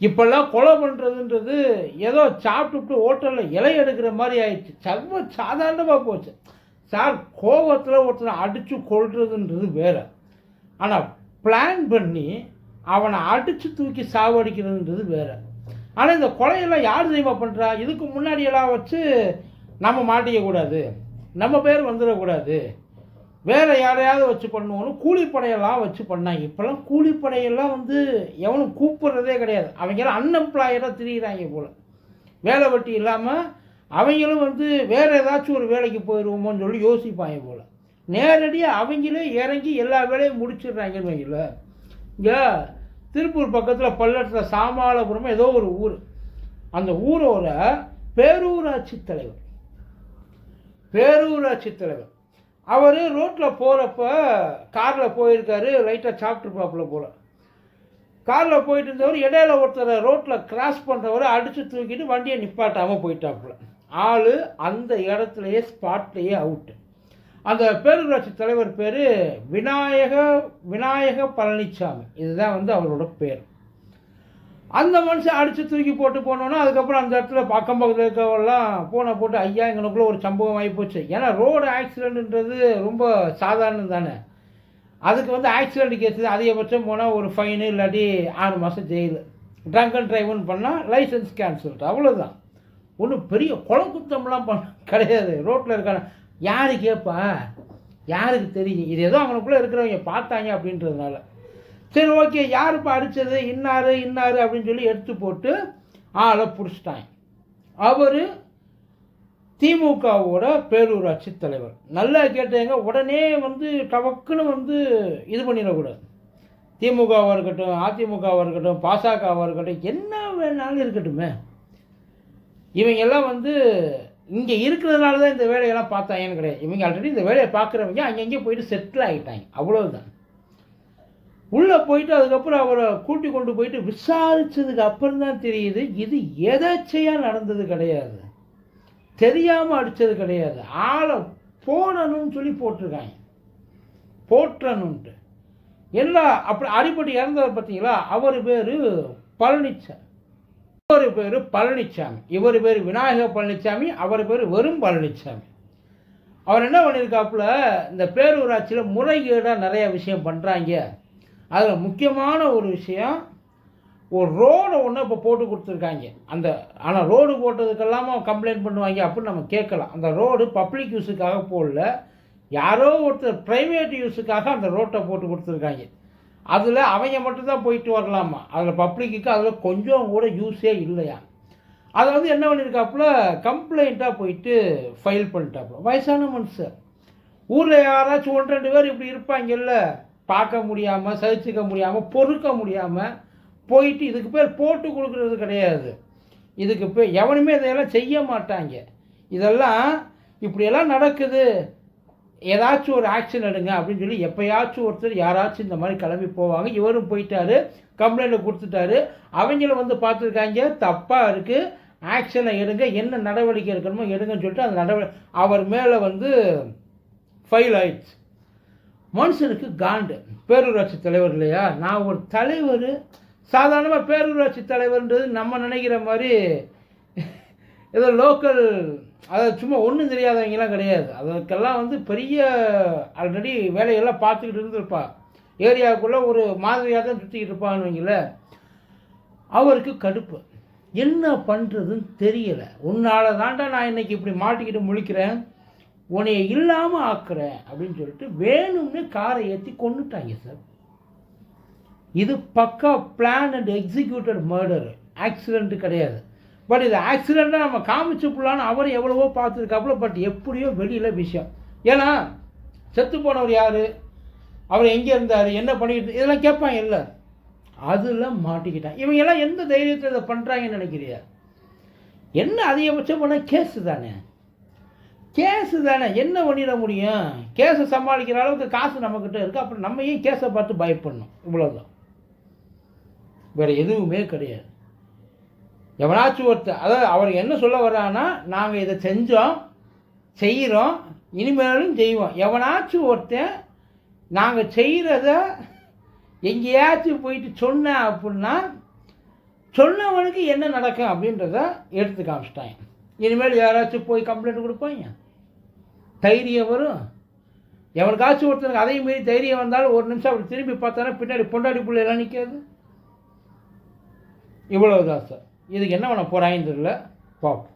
இப்போல்லாம் கொலை பண்ணுறதுன்றது ஏதோ சாப்பிட்டுட்டு ஹோட்டலில் இலை எடுக்கிற மாதிரி ஆயிடுச்சு. சர்வ சாதாரணமாக போச்சு. சார் கோபத்தில் ஒருத்தனை அடித்து கொள்றதுன்றது வேற. ஆனால் பிளான் பண்ணி அவனை அடித்து தூக்கி சாவடிக்கிறதுன்றது வேற. ஆனால் இந்த கொலையெல்லாம் யார் தெரியுமா பண்ணுறா இதுக்கு முன்னாடியெல்லாம் வச்சு நம்ம மாட்டிக்கக்கூடாது. நம்ம பேர் வந்துடக்கூடாது. வேறு யாரையாவது வச்சு பண்ணுவோன்னு கூலிப்படையெல்லாம் வச்சு பண்ணாங்க. இப்போல்லாம் கூலிப்படையெல்லாம் வந்து எவனும் கூப்பிட்றதே கிடையாது. அவங்களாம் அன்எம்ப்ளாயராக திரியிறாங்க போல். வேலை வெட்டி இல்லாமல் அவங்களும் வந்து வேற ஏதாச்சும் ஒரு வேலைக்கு போயிடுவோமோன்னு சொல்லி யோசிப்பாங்க போல். நேரடியாக அவங்களே இறங்கி எல்லா வேலையும் முடிச்சிடுறாங்கன்னு வைங்கள. இங்கே திருப்பூர் பக்கத்தில் பல்லடத்தில் சாமாலபுரம் ஏதோ ஒரு ஊர். அந்த ஊரோட பேரூராட்சி தலைவர். பேரூராட்சி தலைவர். அவர் ரோட்டில் போகிறப்ப காரில் போயிருக்காரு லைட்டாக சாப்பிட்ருப்பாப்புல போல். காரில் போயிட்டு இருந்தவர் இடையில ஒருத்தரை ரோட்டில் கிராஸ் பண்ணுறவரை அடித்து தூக்கிட்டு வண்டியை நிப்பாட்டாமல் போயிட்டாப்புல. ஆள் அந்த இடத்துலையே ஸ்பாட்லேயே அவுட்டு அந்த பேரூராட்சி தலைவர் பேர் விநாயக விநாயக பழனிசாமி இதுதான் வந்து அவரோட பேர். அந்த மனுஷன் அடித்து தூக்கி போட்டு போனோன்னா அதுக்கப்புறம் அந்த இடத்துல பக்கம் பக்கத்தில் இருக்கவெல்லாம் ஃபோனை போட்டு ஐயா எங்களுக்குள்ள ஒரு சம்பவம் ஆகிப்போச்சு ஏன்னா ரோடு ஆக்சிடென்ட்ன்றது ரொம்ப சாதாரணம் தானே. அதுக்கு வந்து ஆக்சிடென்ட் கேஸ் அதிகபட்சம் போனால் ஒரு ஃபைனு இல்லாட்டி ஆறு மாதம் ஜெயிலு ட்ரங்க் அண்ட் ட்ரைவ்னு பண்ணால் லைசன்ஸ் கேன்சல் அவ்வளோதான் ஒன்றும் பெரிய குளம் குத்தம்லாம் பண்ண கிடையாது. ரோட்டில் இருக்கான யாரு கேட்பா யாருக்கு தெரியும்? இது ஏதோ அவனுக்குள்ளே இருக்கிறவங்க பார்த்தாங்க அப்படின்றதுனால. சரி ஓகே யாருப்பா அடித்தது இன்னாரு இன்னாரு அப்படின்னு சொல்லி எடுத்து போட்டு ஆளை பிடிச்சிட்டாங்க. அவர் திமுகவோட பேரூராட்சி தலைவர். நல்லா கேட்டேங்க உடனே வந்து டவக்குன்னு வந்து இது பண்ணிடக்கூடாது. திமுகவாக இருக்கட்டும் அதிமுகவாக இருக்கட்டும் பாசகவாக இருக்கட்டும் என்ன வேணாலும் இருக்கட்டுமே. இவங்க எல்லாம் வந்து இங்கே இருக்கிறதுனால தான் இந்த வேலையெல்லாம் பார்த்தாங்கன்னு கிடையாது. இவங்க ஆல்ரெடி இந்த வேலையை பார்க்குறவங்க அங்கங்கே போயிட்டு செட்டில் ஆகிட்டாங்க அவ்வளோதான் உள்ளே போயிட்டு அதுக்கப்புறம் அவரை கூட்டி கொண்டு போயிட்டு விசாரித்ததுக்கு அப்புறம் தான் தெரியுது இது எதாச்சையாக நடந்தது கிடையாது. தெரியாமல் அடித்தது கிடையாது. ஆளை போனணும்னு சொல்லி போட்டிருக்காங்க. போற்றணுன்ட்டு எல்லாம் அப்படி அடிப்படை இறந்தவர் பார்த்தீங்களா? அவர் பேர் பழனிச்சாமி. இவர் பேர் பழனிசாமி இவர் பேர் விநாயக பழனிசாமி அவர் பேர் வெறும் பழனிசாமி அவர் என்ன பண்ணியிருக்காப்புல இந்த பேரூராட்சியில் முறைகேடாக நிறைய விஷயம் பண்ணுறாங்க அதில் முக்கியமான ஒரு விஷயம் ஒரு ரோடு ஒன்று இப்போ போட்டு கொடுத்துருக்காங்க. அந்த ஆனால் ரோடு போட்டதுக்கெல்லாம கம்ப்ளைண்ட் பண்ணுவாங்க அப்படின்னு நம்ம கேட்கலாம். அந்த ரோடு பப்ளிக் யூஸுக்காக போடல. யாரோ ஒருத்தர் ப்ரைவேட் யூஸுக்காக அந்த ரோட்டை போட்டு கொடுத்துருக்காங்க. அதில் அவங்க மட்டும்தான் போயிட்டு வரலாமா? அதில் பப்ளிக்கு அதில் கொஞ்சம் கூட யூஸே இல்லையா? அதை வந்து என்ன பண்ணியிருக்காப்புல கம்ப்ளைண்ட்டாக போயிட்டு ஃபைல் பண்ணிட்டாப்புல. வயசான மனுஷன் ஊரில் யாராச்சும் ஒன்று ரெண்டு பேர் இப்படி இருப்பாங்கல்ல பார்க்க முடியாமல் சகிச்சுக்க முடியாமல் பொறுக்க முடியாமல் போயிட்டு இதுக்கு பேர் போட்டு கொடுக்குறது கிடையாது. இதுக்கு பேர் எவனுமே இதையெல்லாம் செய்ய மாட்டாங்க. இதெல்லாம் இப்படியெல்லாம் நடக்குது. ஏதாச்சும் ஒரு ஆக்ஷன் எடுங்க அப்படின்னு சொல்லி எப்போயாச்சும் ஒருத்தர் யாராச்சும் இந்த மாதிரி கிளம்பி போவாங்க. இவரும் போயிட்டாரு கம்ப்ளைண்ட்டை கொடுத்துட்டாரு. அவங்களும் வந்து பார்த்துருக்காங்க தப்பாக இருக்குது ஆக்ஷனை எடுங்க என்ன நடவடிக்கை எடுக்கணுமோ எடுங்கன்னு சொல்லிட்டு அந்த நடவடிக்கை அவர் மேலே வந்து ஃபைல் ஆயிடுச்சு. மனுஷனுக்கு காண்டு. பேரூராட்சி தலைவர் இல்லையா? நான் ஒரு தலைவர். சாதாரணமாக பேரூராட்சி தலைவர்ன்றது நம்ம நினைக்கிற மாதிரி ஏதோ லோக்கல் அதை சும்மா ஒன்றும் தெரியாதவங்கலாம் கிடையாது. அதற்கெல்லாம் வந்து பெரிய ஆல்ரெடி வேலையெல்லாம் பார்த்துக்கிட்டு இருந்திருப்பா. ஏரியாவுக்குள்ளே ஒரு மாதிரியாக தான் சுற்றிக்கிட்டு இருப்பாங்கன்னு அவருக்கு கடுப்பு. என்ன பண்ணுறதுன்னு தெரியலை. உன்னால் தாண்டா நான் இன்றைக்கி இப்படி மாட்டிக்கிட்டு முழிக்கிறேன். உன்னைய இல்லாமல் ஆக்குறேன் அப்படின்னு சொல்லிட்டு வேணும்னு காரை ஏற்றி கொண்டுட்டாங்க சார் இது பக்கா plan and executed murder accident கிடையாது. பட் இது ஆக்சிடெண்ட்டாக நம்ம காமிச்சு புள்ளான்னு அவர் எவ்வளவோ பார்த்துருக்காப்புல பட் எப்படியோ வெளியில் விஷயம். ஏன்னா செத்து போனவர் யார்? அவர் எங்கே இருந்தார்? என்ன பண்ணிக்கிட்டு இதெல்லாம் கேட்பாங்க இல்லை அதில் மாட்டிக்கிட்டான் இவங்க எல்லாம் எந்த தைரியத்தில் இதை பண்ணுறாங்கன்னு நினைக்கிறியா? என்ன அதிகபட்சம் பண்ணால் கேஸு தானே? கேஸு தானே? என்ன பண்ணிட முடியும்? கேஸை சமாளிக்கிற அளவுக்கு காசு நம்மக்கிட்ட இருக்குது அப்புறம் நம்ம ஏன் கேஸை பார்த்து பயப்படணும்? இவ்வளோதான் வேறு எதுவுமே கிடையாது. எவனாச்சும் ஒருத்தர் அதாவது அவர் என்ன சொல்ல வர்றான்னா நாங்கள் இதை செஞ்சோம் செய்கிறோம் இனிமேலும் செய்வோம். எவனாச்சும் ஒருத்தன் நாங்கள் செய்கிறத எங்கேயாச்சும் போயிட்டு சொன்னேன் அப்படின்னா சொன்னவனுக்கு என்ன நடக்கும் அப்படின்றத எடுத்து காமிச்சிட்டாங்க இனிமேல் யாராச்சும் போய் கம்ப்ளைண்ட் கொடுப்பாங்க? தைரியம் வரும். எவனுக்காச்சும் ஒருத்தனுக்கு அதையும் மீறி தைரியம் வந்தாலும் ஒரு நிமிஷம் அப்படி திரும்பி பார்த்தானா பின்னாடி பொண்டாடி பிள்ளைலாம் எல்லாம் நிற்காது இவ்வளவுதான் சார். இதுக்கு என்ன பண்ண போகிறாங்கன்னு தெரியல. பார்ப்போம்